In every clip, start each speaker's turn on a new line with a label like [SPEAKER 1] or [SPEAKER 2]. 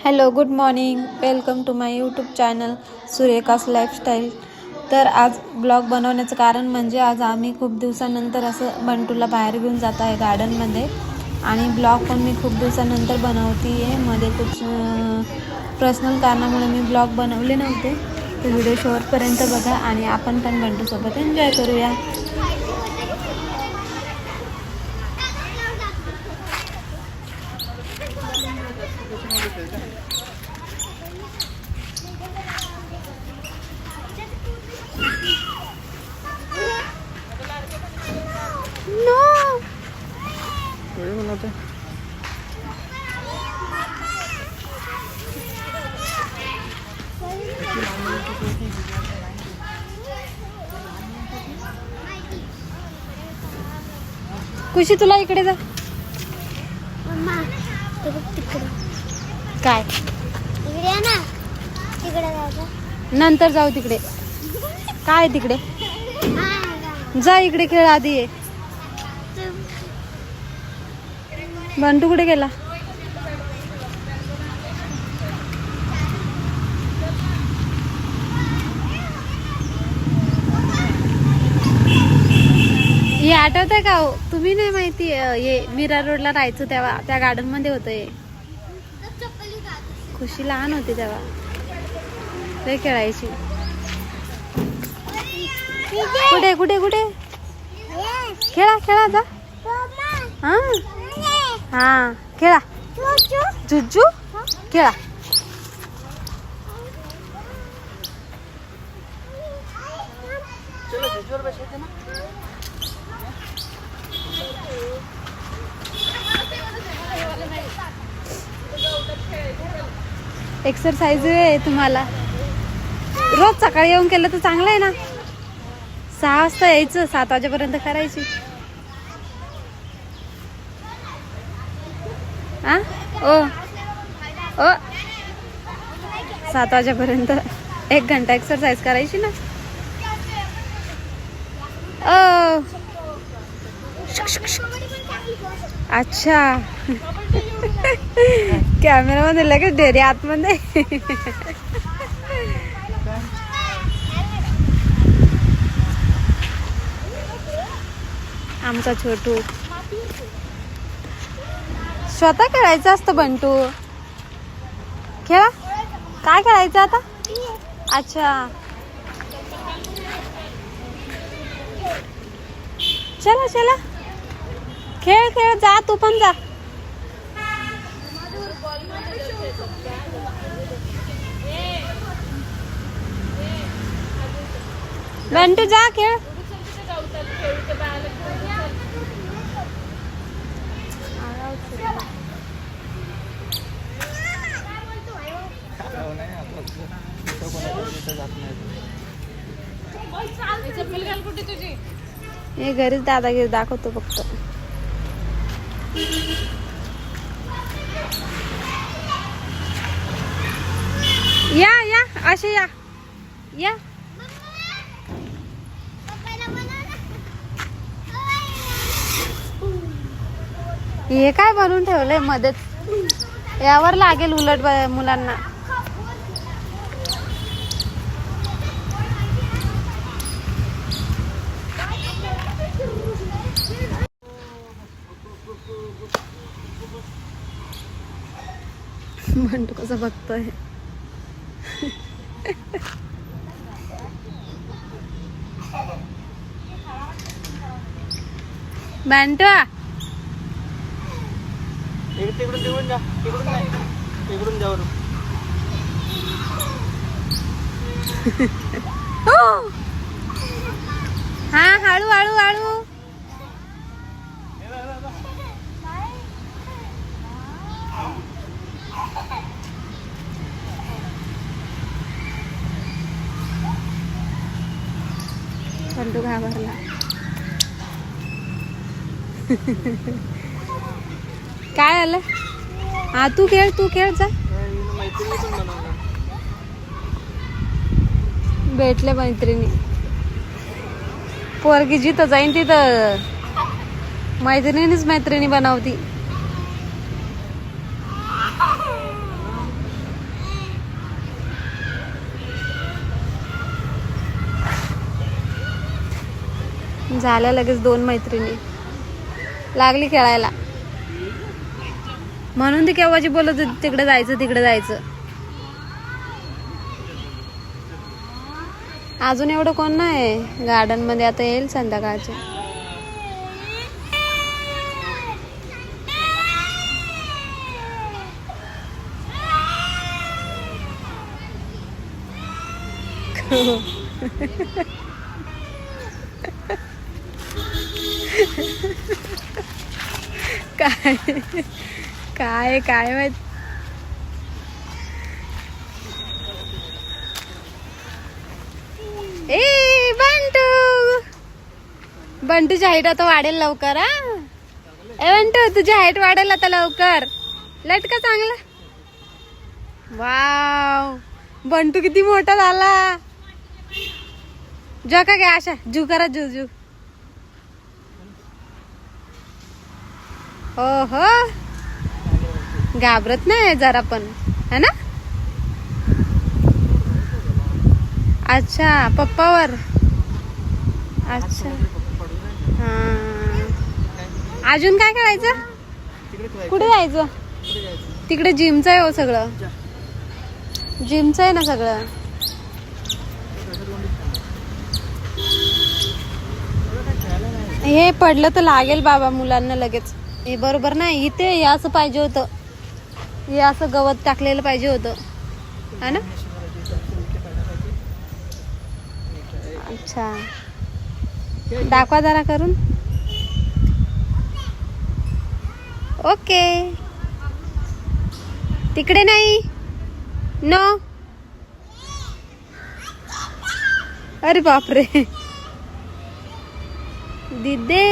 [SPEAKER 1] Hello good morning. Welcome to my YouTube channel सूर्यकास lifestyle. तर आज blog बनवण्याचं कारण म्हणजे आज आम्ही खूप दिवसानंतर असं बंटूला बाहेर घेऊन जात आहे गार्डनमध्ये. आणि ब्लॉग पण मी खूप दिवसानंतर बनवते आहे मध्ये कुछ पर्सनल कारणामुळे मी ब्लॉग बनवले नव्हते. तर व्हिडिओ शेवटपर्यंत बघा आणि आपण पण बंटूसोबत एन्जॉय करूया. खुशी तुला इकडे जा. काय?
[SPEAKER 2] इकडे ना. तिकडे
[SPEAKER 1] नंतर जाऊ तिकडे. काय तिकडे? जा इकडे खेळ आधी ये. बंटू कुठे गेला? हे आठवत आहे का हो? तुम्ही नाही माहिती अं, हे मीरा रोडला राहायचो तेव्हा त्या गार्डनमध्ये होतं हे खुशी लहान होती तेव्हा. ते खेळायची. कुठे कुठे कुठे? खेळा खेळा जा. हा? हा खेळा. जुजू खेळा. एक्सरसाइज आहे तुम्हाला. रोज सकाळी येऊन केलं तर चांगलं आहे ना. सहा वाजता यायचं सात वाजेपर्यंत करायची. आ? ओ. ओ. सात वाजेपर्यंत एक घंटा एक्सरसाइज करायची ना. ओ. अच्छा. कॅमेरामध्ये लगेच डेरे आतमध्ये. आमचा छोटू. स्वतः खेळायचं असतं बंटू. खेळा. काय खेळायचं आता? अच्छा. चला चला. खेळ खेळ. जा तू पण जा. बंटू जा खेळ हे घरीच दादागिरी दाखवतो फक्त. या या असे या. या. हे काय बनवून ठेवलंय मध्येच यावर लागेल उलट मुलांना. म्हणतो कसं बघतोय? बँटो!
[SPEAKER 3] तिकडून तिकडून जा. तिकडून नाही. तिकडून जा वरून.
[SPEAKER 1] हो. हा. हळू हळू हळू. घाबरला. काय आलं? हा तू खेळ तू खेळ जा. भेटले मैत्रिणी. पोरगी जिथं जाईन तिथं मैत्रिणीच मैत्रिणी बनवती. झाल्या लगेच दोन मैत्रिणी. लागली खेळायला. म्हणून ती केव्हाची बोलत होती तिकडे जायचं तिकडे जायचं. अजून एवढं कोण नाही गार्डनमध्ये आता येईल संध्याकाळचे. काय? काय काय माहीत? ए बंटू! बंटूची हाईट आता वाढेल लवकर हा? ए बंटू तुझी हाईट वाढेल आता लवकर. लटका चांगला? वाव! बंटू किती मोठा झाला. जो का घ्या अशा जू करा जू जू. हो हो घाबरत नाही जरा पण. है ना? अच्छा पप्पावर. अच्छा. हा. अजून काय करायचं? कुठे जायचं? तिकडे जिमचं आहे हो सगळं. जिमचं आहे ना सगळं. हे पडलं तर लागेल बाबा मुलांना लगेच. हे बरोबर नाही इथे हे असं पाहिजे होतं. हे असं गवत टाकलेलं पाहिजे होतं. है ना? अच्छा. दाखवा जरा करून. ओके. तिकडे नाही. नो. अरे बापरे. दिदे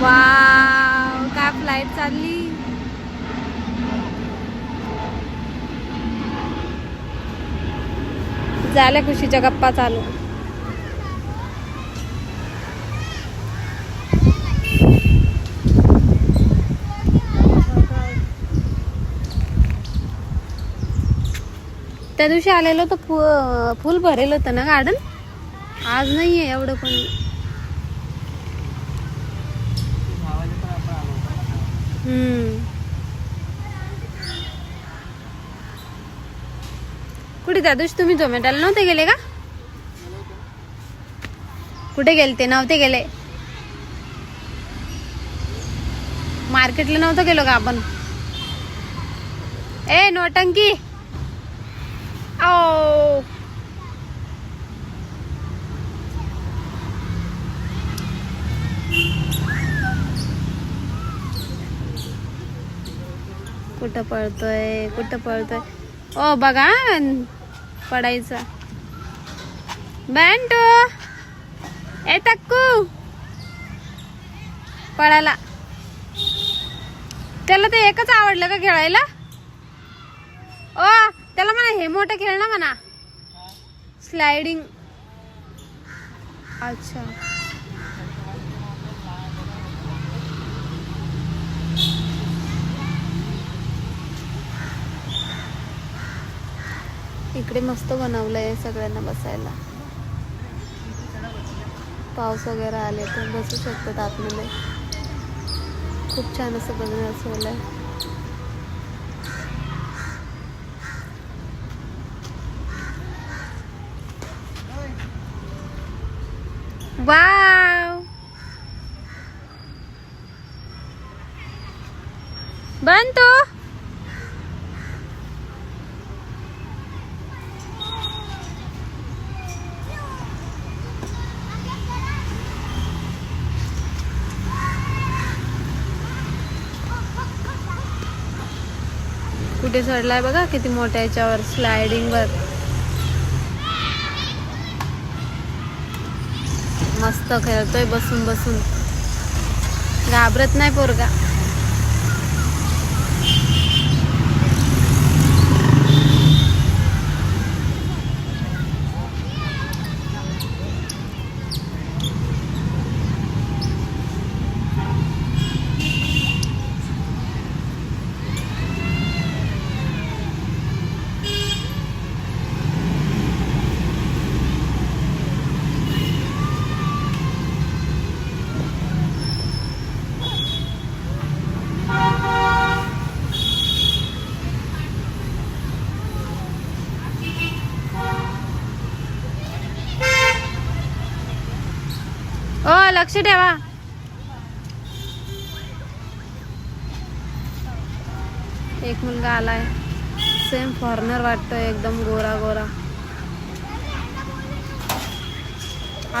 [SPEAKER 1] वाव काय फ्लाईट चालली. झाल्या खुशीच्या गप्पा चालू. त्या दिवशी आलेलो तर फुल भरेल होतं ना गार्डन आज नाही आहे एवढं पण
[SPEAKER 3] भावाने पण आपण आलो होतो.
[SPEAKER 1] हम्म कुठे त्या दिवशी तुम्ही झोमॅटोला नव्हते गेले का? कुठे गेलते? नव्हते गेले. मार्केटला नव्हतं गेलो का आपण? ए नोटंकी. ओ कुठं पळतोय कुठं पळतोय? ओ बघा पडायचा. बँटू ए तक्कू. पळाला. त्याला ते एकच आवडलं का खेळायला? ओ त्याला म्हणा हे मोठं खेळ ना म्हणा. स्लायडिंग अच्छा. इकडे मस्त बनवलंय सगळ्यांना बसायला. पाऊस वगैरे आले तर बसू शकतात आतमध्ये. खूप छान असं बनवलंय वाव! बनतो कुठे चढलाय बघा किती मोठ्या याच्यावर स्लायडिंग वर. मस्त खेळतोय बसून बसून. घाबरत नाही पोरगा. लक्ष ठेवा. एक मुलगा आलाय. सेम फॉरनर वाटतोय एकदम गोरा गोरा.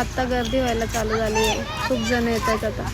[SPEAKER 1] आता गर्दी व्हायला चालू झाली आहे खूप जण येत आहेत आता.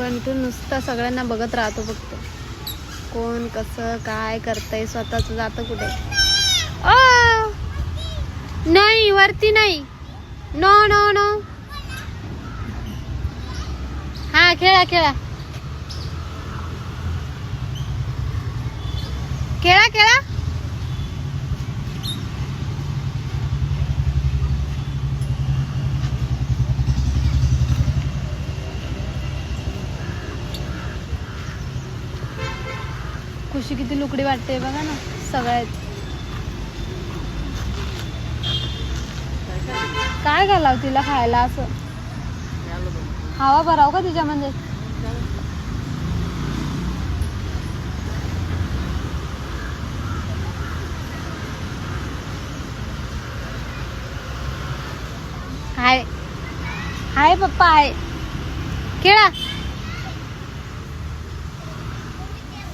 [SPEAKER 1] बंटू नुसता सगळ्यांना बघत राहतो फक्त. कोण कसं काय करतंय स्वतःच जातं कुठे? ओ! नाही वरती नाही. नो नो नो हा खेळा खेळा. खेळा खेळा. अशी किती लुकडी वाटते बघा ना सगळ्यात. काय घालाव तिला खायला असं? हवा भराव का तिच्यामध्ये म्हणजे? हाय. हाय पप्पा आहे खेळा.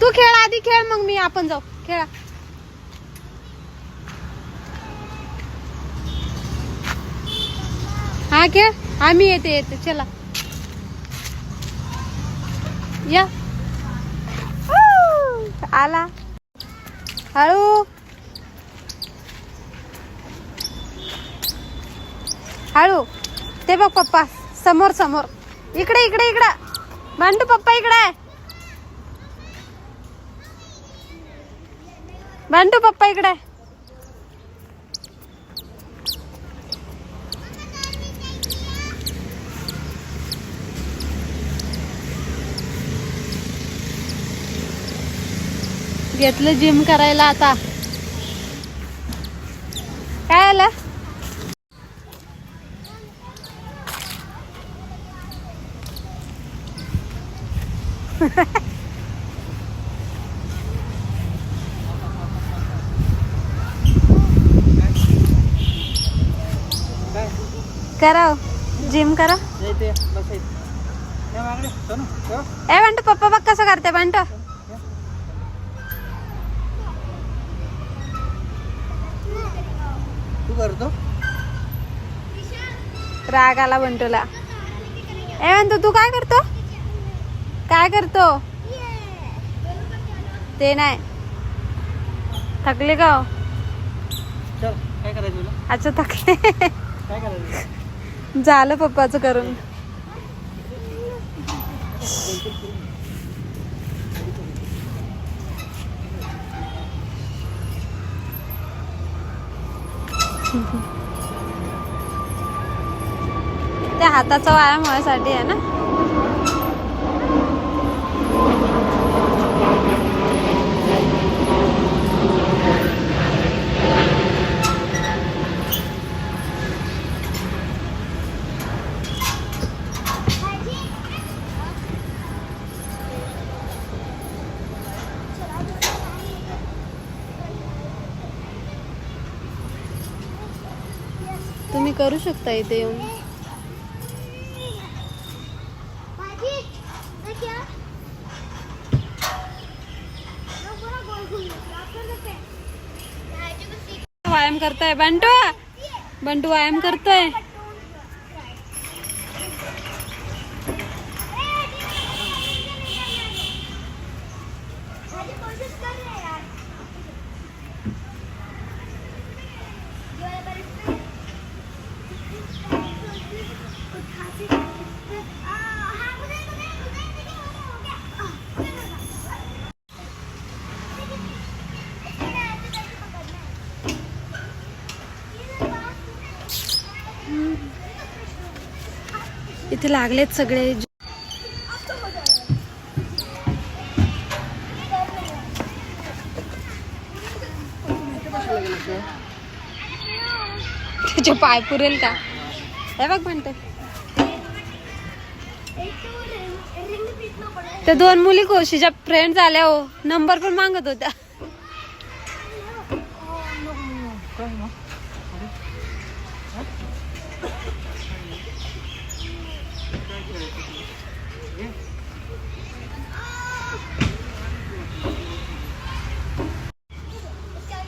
[SPEAKER 1] तू खेळ आधी खेळ मग मी आपण जाऊ. खेळा. हा खेळ. आम्ही येते येते. चला. या. आला. हळू. हळू. ते बघ पप्पा समोर समोर. इकडे इकडे इकडे. भांडू पप्पा इकडे. बंटू पप्पा इकडे. घेतलं जिम करायला आता. काय आलं? करा जिम करा. ए बंटू पप्पा बघ कसं करते बंटू.
[SPEAKER 3] तू करतो?
[SPEAKER 1] राग आला बंटूला. ए बंटू तू काय करतो? काय करतो? ते नाही. थकले का हो? अच्छा थकले.
[SPEAKER 3] काय करायचं?
[SPEAKER 1] झालं पप्पाचं करून. त्या हाताचा व्यायाम होण्यासाठी आहे ना? तुम्ही करू शकता इथे येऊन. व्यायाम है बंटू? बंटू व्यायाम करताय? इथे लागलेत सगळे. तुझे पाय पुरेल का? हे बघ म्हणते. त्या दोन मुली कोशीच्या फ्रेंड झाल्या हो. नंबर पण मागत होत्या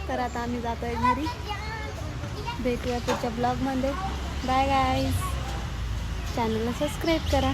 [SPEAKER 1] तर आता आहे घरी. भेटूया पुढच्या ब्लॉगमध्ये बाय गाईज चॅनलला सबस्क्राईब करा.